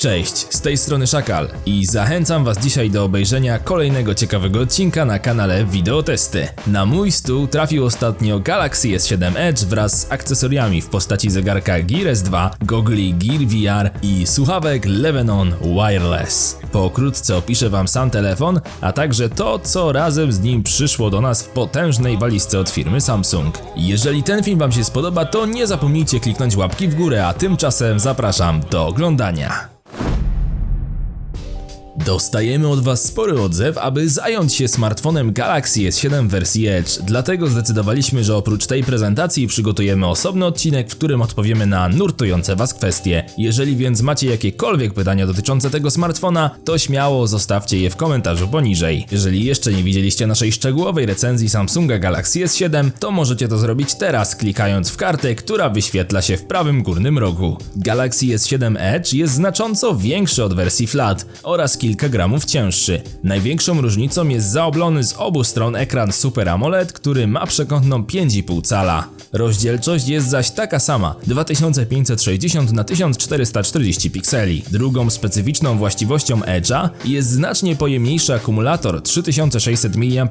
Cześć, z tej strony Szakal i zachęcam Was dzisiaj do obejrzenia kolejnego ciekawego odcinka na kanale Wideotesty. Na mój stół trafił ostatnio Galaxy S7 Edge wraz z akcesoriami w postaci zegarka Gear S2, gogli Gear VR i słuchawek Levenon Wireless. Pokrótce opiszę Wam sam telefon, a także to, co razem z nim przyszło do nas w potężnej walizce od firmy Samsung. Jeżeli ten film Wam się spodoba, to nie zapomnijcie kliknąć łapki w górę, a tymczasem zapraszam do oglądania. Dostajemy od Was spory odzew, aby zająć się smartfonem Galaxy S7 w wersji Edge. Dlatego zdecydowaliśmy, że oprócz tej prezentacji przygotujemy osobny odcinek, w którym odpowiemy na nurtujące Was kwestie. Jeżeli więc macie jakiekolwiek pytania dotyczące tego smartfona, to śmiało zostawcie je w komentarzu poniżej. Jeżeli jeszcze nie widzieliście naszej szczegółowej recenzji Samsunga Galaxy S7, to możecie to zrobić teraz, klikając w kartę, która wyświetla się w prawym górnym rogu. Galaxy S7 Edge jest znacząco większy od wersji Flat oraz kilka gramów cięższy. Największą różnicą jest zaoblony z obu stron ekran Super AMOLED, który ma przekątną 5,5 cala. Rozdzielczość jest zaś taka sama 2560 na 1440 pikseli. Drugą specyficzną właściwością Edge'a jest znacznie pojemniejszy akumulator 3600 mAh.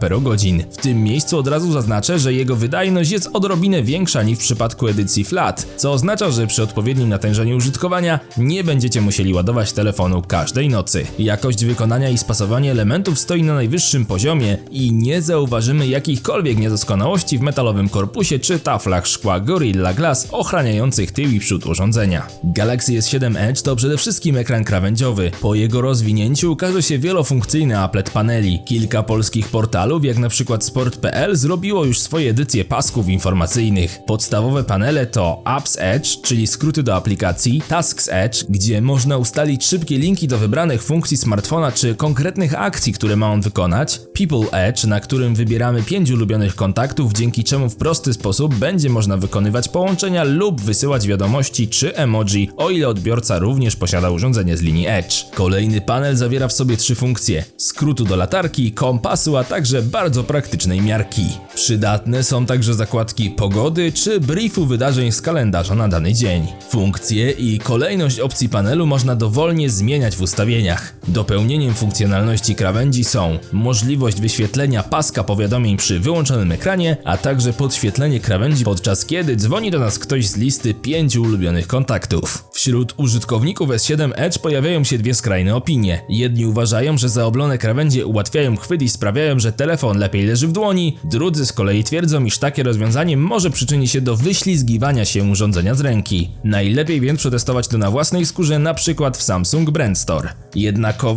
W tym miejscu od razu zaznaczę, że jego wydajność jest odrobinę większa niż w przypadku edycji Flat, co oznacza, że przy odpowiednim natężeniu użytkowania nie będziecie musieli ładować telefonu każdej nocy. Jakość wykonania i spasowanie elementów stoi na najwyższym poziomie i nie zauważymy jakichkolwiek niedoskonałości w metalowym korpusie czy taflach szkła Gorilla Glass ochraniających tył i przód urządzenia. Galaxy S7 Edge to przede wszystkim ekran krawędziowy. Po jego rozwinięciu ukaże się wielofunkcyjny aplet paneli. Kilka polskich portalów, jak przykład sport.pl, zrobiło już swoje edycje pasków informacyjnych. Podstawowe panele to Apps Edge, czyli skróty do aplikacji, Tasks Edge, gdzie można ustalić szybkie linki do wybranych funkcji smartfona czy konkretnych akcji, które ma on wykonać, People Edge, na którym wybieramy pięć ulubionych kontaktów, dzięki czemu w prosty sposób będzie można wykonywać połączenia lub wysyłać wiadomości czy emoji, o ile odbiorca również posiada urządzenie z linii Edge. Kolejny panel zawiera w sobie trzy funkcje: skrótu do latarki, kompasu, a także bardzo praktycznej miarki. Przydatne są także zakładki pogody czy briefu wydarzeń z kalendarza na dany dzień. Funkcje i kolejność opcji panelu można dowolnie zmieniać w ustawieniach. Dopełnieniem funkcjonalności krawędzi są możliwość wyświetlenia paska powiadomień przy wyłączonym ekranie, a także podświetlenie krawędzi podczas kiedy dzwoni do nas ktoś z listy pięciu ulubionych kontaktów. Wśród użytkowników S7 Edge pojawiają się dwie skrajne opinie. Jedni uważają, że zaoblone krawędzie ułatwiają chwyt i sprawiają, że telefon lepiej leży w dłoni, drudzy z kolei twierdzą, iż takie rozwiązanie może przyczynić się do wyślizgiwania się urządzenia z ręki. Najlepiej więc przetestować to na własnej skórze, na przykład w Samsung Brand Store.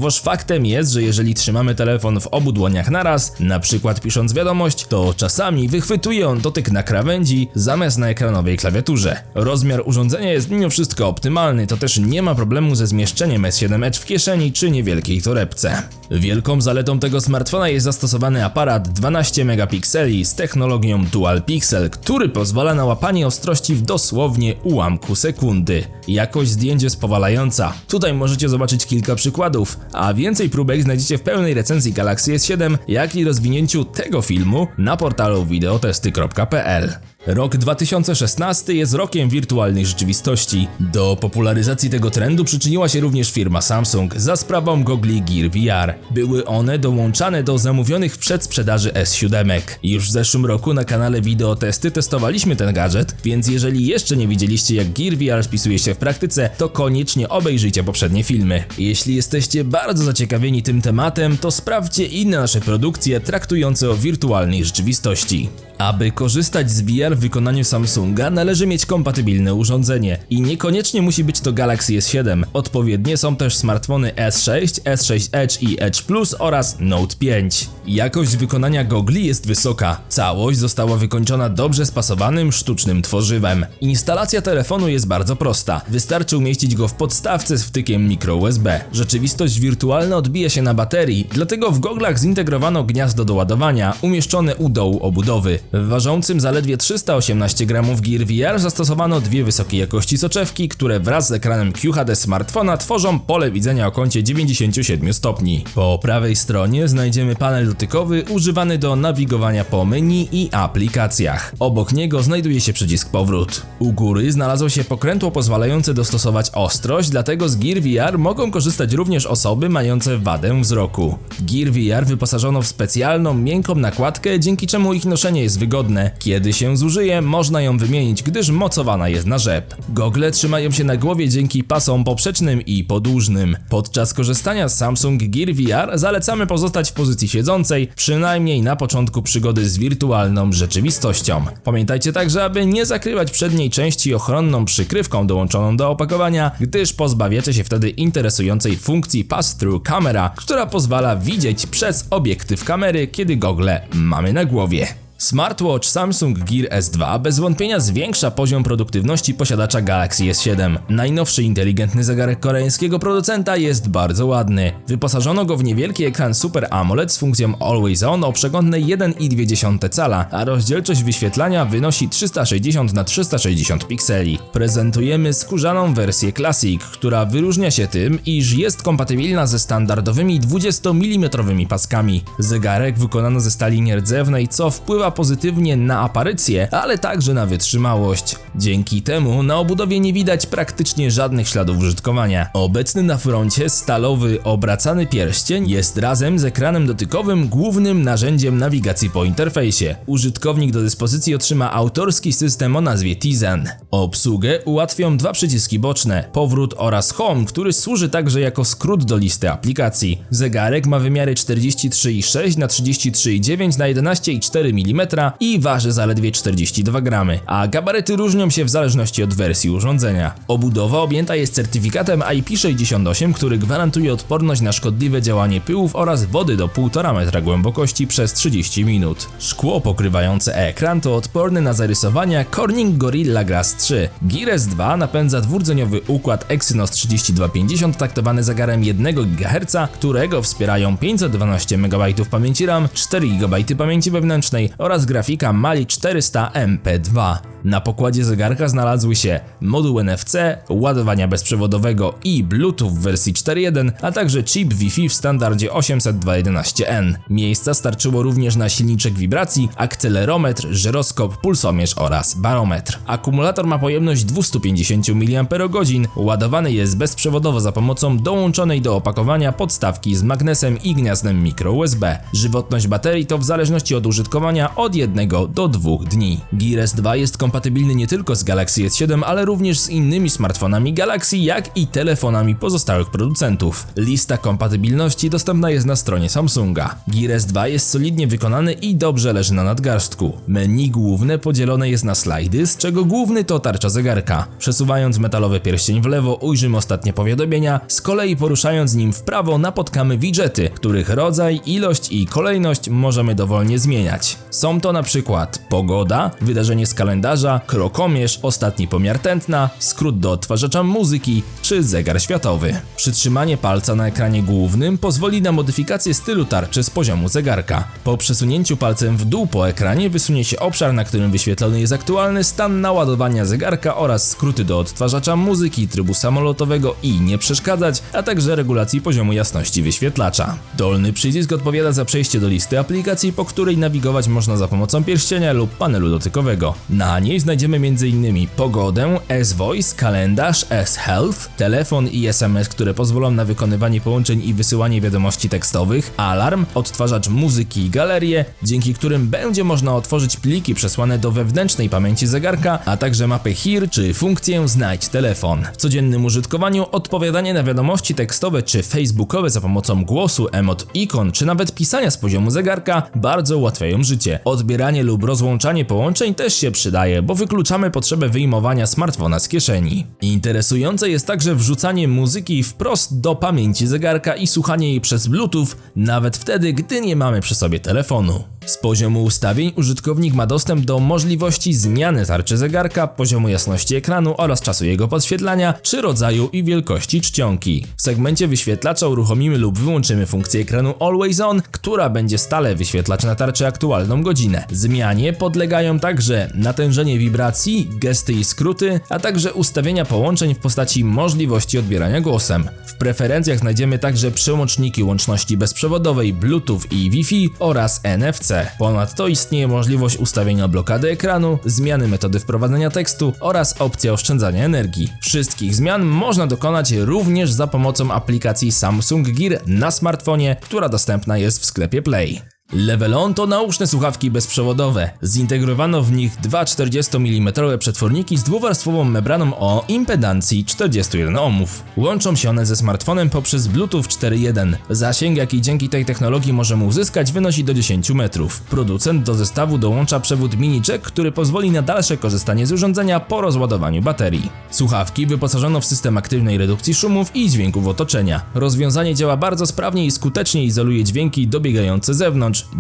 Jednakowoż faktem jest, że jeżeli trzymamy telefon w obu dłoniach naraz, na przykład pisząc wiadomość, to czasami wychwytuje on dotyk na krawędzi zamiast na ekranowej klawiaturze. Rozmiar urządzenia jest mimo wszystko optymalny, to też nie ma problemu ze zmieszczeniem S7 Edge w kieszeni czy niewielkiej torebce. Wielką zaletą tego smartfona jest zastosowany aparat 12 megapikseli z technologią Dual Pixel, który pozwala na łapanie ostrości w dosłownie ułamku sekundy. Jakość zdjęć jest powalająca. Tutaj możecie zobaczyć kilka przykładów, a więcej próbek znajdziecie w pełnej recenzji Galaxy S7, jak i rozwinięciu tego filmu na portalu wideotesty.pl. Rok 2016 jest rokiem wirtualnej rzeczywistości. Do popularyzacji tego trendu przyczyniła się również firma Samsung za sprawą gogli Gear VR. Były one dołączane do zamówionych w przedsprzedaży S7. Już w zeszłym roku na kanale Wideotesty testowaliśmy ten gadżet, więc jeżeli jeszcze nie widzieliście jak Gear VR spisuje się w praktyce, to koniecznie obejrzyjcie poprzednie filmy. Jeśli jesteście bardzo zaciekawieni tym tematem, to sprawdźcie inne nasze produkcje traktujące o wirtualnej rzeczywistości. Aby korzystać z VR w wykonaniu Samsunga należy mieć kompatybilne urządzenie i niekoniecznie musi być to Galaxy S7. Odpowiednie są też smartfony S6, S6 Edge i Edge Plus oraz Note 5. Jakość wykonania gogli jest wysoka. Całość została wykończona dobrze spasowanym sztucznym tworzywem. Instalacja telefonu jest bardzo prosta. Wystarczy umieścić go w podstawce z wtykiem micro USB. Rzeczywistość wirtualna odbija się na baterii, dlatego w goglach zintegrowano gniazdo do ładowania umieszczone u dołu obudowy. W ważącym zaledwie 318 gramów Gear VR zastosowano dwie wysokiej jakości soczewki, które wraz z ekranem QHD smartfona tworzą pole widzenia o kącie 97 stopni. Po prawej stronie znajdziemy panel dotykowy używany do nawigowania po menu i aplikacjach. Obok niego znajduje się przycisk powrót. U góry znalazło się pokrętło pozwalające dostosować ostrość, dlatego z Gear VR mogą korzystać również osoby mające wadę wzroku. Gear VR wyposażono w specjalną, miękką nakładkę, dzięki czemu ich noszenie jest wygodne. Kiedy się zużyje, można ją wymienić, gdyż mocowana jest na rzep. Gogle trzymają się na głowie dzięki pasom poprzecznym i podłużnym. Podczas korzystania z Samsung Gear VR zalecamy pozostać w pozycji siedzącej, przynajmniej na początku przygody z wirtualną rzeczywistością. Pamiętajcie także, aby nie zakrywać przedniej części ochronną przykrywką dołączoną do opakowania, gdyż pozbawiacie się wtedy interesującej funkcji Pass-Through Camera, która pozwala widzieć przez obiektyw kamery, kiedy gogle mamy na głowie. Smartwatch Samsung Gear S2 bez wątpienia zwiększa poziom produktywności posiadacza Galaxy S7. Najnowszy inteligentny zegarek koreańskiego producenta jest bardzo ładny. Wyposażono go w niewielki ekran Super AMOLED z funkcją Always On o przeglądnej 1,2 cala, a rozdzielczość wyświetlania wynosi 360 na 360 pikseli. Prezentujemy skórzaną wersję Classic, która wyróżnia się tym, iż jest kompatybilna ze standardowymi 20 mm paskami. Zegarek wykonano ze stali nierdzewnej, co wpływa pozytywnie na aparycję, ale także na wytrzymałość. Dzięki temu na obudowie nie widać praktycznie żadnych śladów użytkowania. Obecny na froncie stalowy obracany pierścień jest razem z ekranem dotykowym głównym narzędziem nawigacji po interfejsie. Użytkownik do dyspozycji otrzyma autorski system o nazwie Tizen. Obsługę ułatwią dwa przyciski boczne, powrót oraz home, który służy także jako skrót do listy aplikacji. Zegarek ma wymiary 43,6 na 33,9 na 11,4 mm i waży zaledwie 42 gramy, a gabaryty różnią się w zależności od wersji urządzenia. Obudowa objęta jest certyfikatem IP68, który gwarantuje odporność na szkodliwe działanie pyłów oraz wody do 1,5 metra głębokości przez 30 minut. Szkło pokrywające ekran to odporny na zarysowania Corning Gorilla Glass 3. Gear S2 napędza dwurdzeniowy układ Exynos 3250 taktowany zegarem 1 GHz, którego wspierają 512 MB pamięci RAM, 4 GB pamięci wewnętrznej oraz grafika Mali 400 MP2. Na pokładzie zegarka znalazły się moduł NFC, ładowania bezprzewodowego i Bluetooth w wersji 4.1, a także chip Wi-Fi w standardzie 802.11n. Miejsca starczyło również na silniczek wibracji, akcelerometr, żyroskop, pulsomierz oraz barometr. Akumulator ma pojemność 250 mAh, ładowany jest bezprzewodowo za pomocą dołączonej do opakowania podstawki z magnesem i gniazdem micro USB. Żywotność baterii to w zależności od użytkowania od 1 do 2 dni. Gear S2 jest kompatybilny nie tylko z Galaxy S7, ale również z innymi smartfonami Galaxy, jak i telefonami pozostałych producentów. Lista kompatybilności dostępna jest na stronie Samsunga. Gear S2 jest solidnie wykonany i dobrze leży na nadgarstku. Menu główne podzielone jest na slajdy, z czego główny to tarcza zegarka. Przesuwając metalowy pierścień w lewo ujrzymy ostatnie powiadomienia, z kolei poruszając nim w prawo napotkamy widgety, których rodzaj, ilość i kolejność możemy dowolnie zmieniać. Są to na przykład pogoda, wydarzenie z kalendarza, krokomierz, ostatni pomiar tętna, skrót do odtwarzacza muzyki czy zegar światowy. Przytrzymanie palca na ekranie głównym pozwoli na modyfikację stylu tarczy z poziomu zegarka. Po przesunięciu palcem w dół po ekranie wysunie się obszar, na którym wyświetlony jest aktualny stan naładowania zegarka oraz skróty do odtwarzacza muzyki, trybu samolotowego i nie przeszkadzać, a także regulacji poziomu jasności wyświetlacza. Dolny przycisk odpowiada za przejście do listy aplikacji, po której nawigować można za pomocą pierścienia lub panelu dotykowego. Na niej znajdziemy m.in. pogodę, S-Voice, kalendarz, S-Health, telefon i SMS, które pozwolą na wykonywanie połączeń i wysyłanie wiadomości tekstowych, alarm, odtwarzacz muzyki i galerię, dzięki którym będzie można otworzyć pliki przesłane do wewnętrznej pamięci zegarka, a także mapę HIR czy funkcję Znajdź telefon. W codziennym użytkowaniu odpowiadanie na wiadomości tekstowe czy facebookowe za pomocą głosu, emot, ikon czy nawet pisania z poziomu zegarka bardzo ułatwiają życie. Odbieranie lub rozłączanie połączeń też się przydaje, bo wykluczamy potrzebę wyjmowania smartfona z kieszeni. Interesujące jest także wrzucanie muzyki wprost do pamięci zegarka i słuchanie jej przez Bluetooth, nawet wtedy, gdy nie mamy przy sobie telefonu. Z poziomu ustawień użytkownik ma dostęp do możliwości zmiany tarczy zegarka, poziomu jasności ekranu oraz czasu jego podświetlania, czy rodzaju i wielkości czcionki. W segmencie wyświetlacza uruchomimy lub wyłączymy funkcję ekranu Always On, która będzie stale wyświetlać na tarczy aktualną godzinę. Zmianie podlegają także natężenie wibracji, gesty i skróty, a także ustawienia połączeń w postaci możliwości odbierania głosem. W preferencjach znajdziemy także przełączniki łączności bezprzewodowej, Bluetooth i Wi-Fi oraz NFC. Ponadto istnieje możliwość ustawienia blokady ekranu, zmiany metody wprowadzenia tekstu oraz opcja oszczędzania energii. Wszystkich zmian można dokonać również za pomocą aplikacji Samsung Gear na smartfonie, która dostępna jest w sklepie Play. Level On to nauczne słuchawki bezprzewodowe. Zintegrowano w nich dwa 40 mm przetworniki z dwuwarstwową membraną o impedancji 41 ohmów. Łączą się one ze smartfonem poprzez Bluetooth 4.1. Zasięg, jaki dzięki tej technologii możemy uzyskać, wynosi do 10 metrów. Producent do zestawu dołącza przewód mini jack, który pozwoli na dalsze korzystanie z urządzenia po rozładowaniu baterii. Słuchawki wyposażono w system aktywnej redukcji szumów i dźwięków otoczenia. Rozwiązanie działa bardzo sprawnie i skutecznie izoluje dźwięki dobiegające z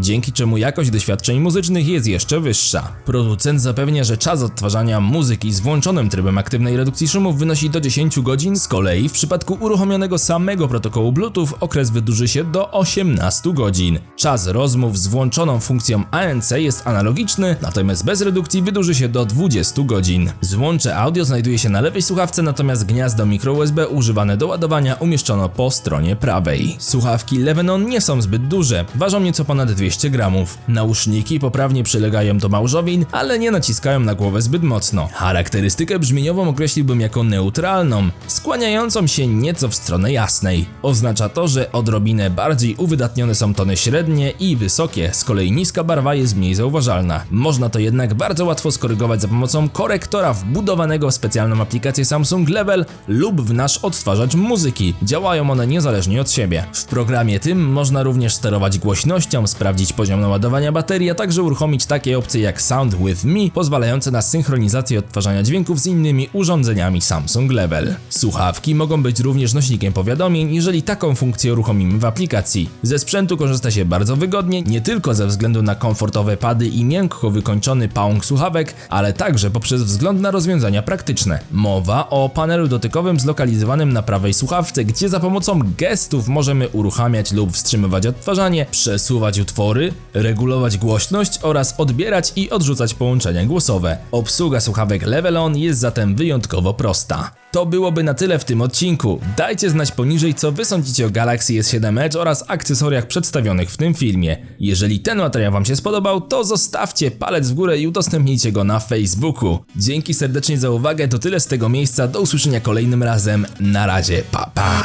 dzięki czemu jakość doświadczeń muzycznych jest jeszcze wyższa. Producent zapewnia, że czas odtwarzania muzyki z włączonym trybem aktywnej redukcji szumów wynosi do 10 godzin, z kolei w przypadku uruchomionego samego protokołu Bluetooth okres wydłuży się do 18 godzin. Czas rozmów z włączoną funkcją ANC jest analogiczny, natomiast bez redukcji wydłuży się do 20 godzin. Złącze audio znajduje się na lewej słuchawce, natomiast gniazdo mikro USB używane do ładowania umieszczono po stronie prawej. Słuchawki Levenon nie są zbyt duże, ważą nieco ponad 200 gramów. Nauszniki poprawnie przylegają do małżowin, ale nie naciskają na głowę zbyt mocno. Charakterystykę brzmieniową określiłbym jako neutralną, skłaniającą się nieco w stronę jasnej. Oznacza to, że odrobinę bardziej uwydatnione są tony średnie i wysokie, z kolei niska barwa jest mniej zauważalna. Można to jednak bardzo łatwo skorygować za pomocą korektora wbudowanego w specjalną aplikację Samsung Level lub w nasz odtwarzacz muzyki. Działają one niezależnie od siebie. W programie tym można również sterować głośnością, sprawdzić poziom naładowania baterii, a także uruchomić takie opcje jak Sound with Me, pozwalające na synchronizację odtwarzania dźwięków z innymi urządzeniami Samsung Level. Słuchawki mogą być również nośnikiem powiadomień, jeżeli taką funkcję uruchomimy w aplikacji. Ze sprzętu korzysta się bardzo wygodnie, nie tylko ze względu na komfortowe pady i miękko wykończony pałąk słuchawek, ale także poprzez wzgląd na rozwiązania praktyczne. Mowa o panelu dotykowym zlokalizowanym na prawej słuchawce, gdzie za pomocą gestów możemy uruchamiać lub wstrzymywać odtwarzanie, przesuwać utwory, regulować głośność oraz odbierać i odrzucać połączenia głosowe. Obsługa słuchawek Level On jest zatem wyjątkowo prosta. To byłoby na tyle w tym odcinku. Dajcie znać poniżej, co wy sądzicie o Galaxy S7 Edge oraz akcesoriach przedstawionych w tym filmie. Jeżeli ten materiał wam się spodobał, to zostawcie palec w górę i udostępnijcie go na Facebooku. Dzięki serdecznie za uwagę, to tyle z tego miejsca, do usłyszenia kolejnym razem, na razie, pa pa!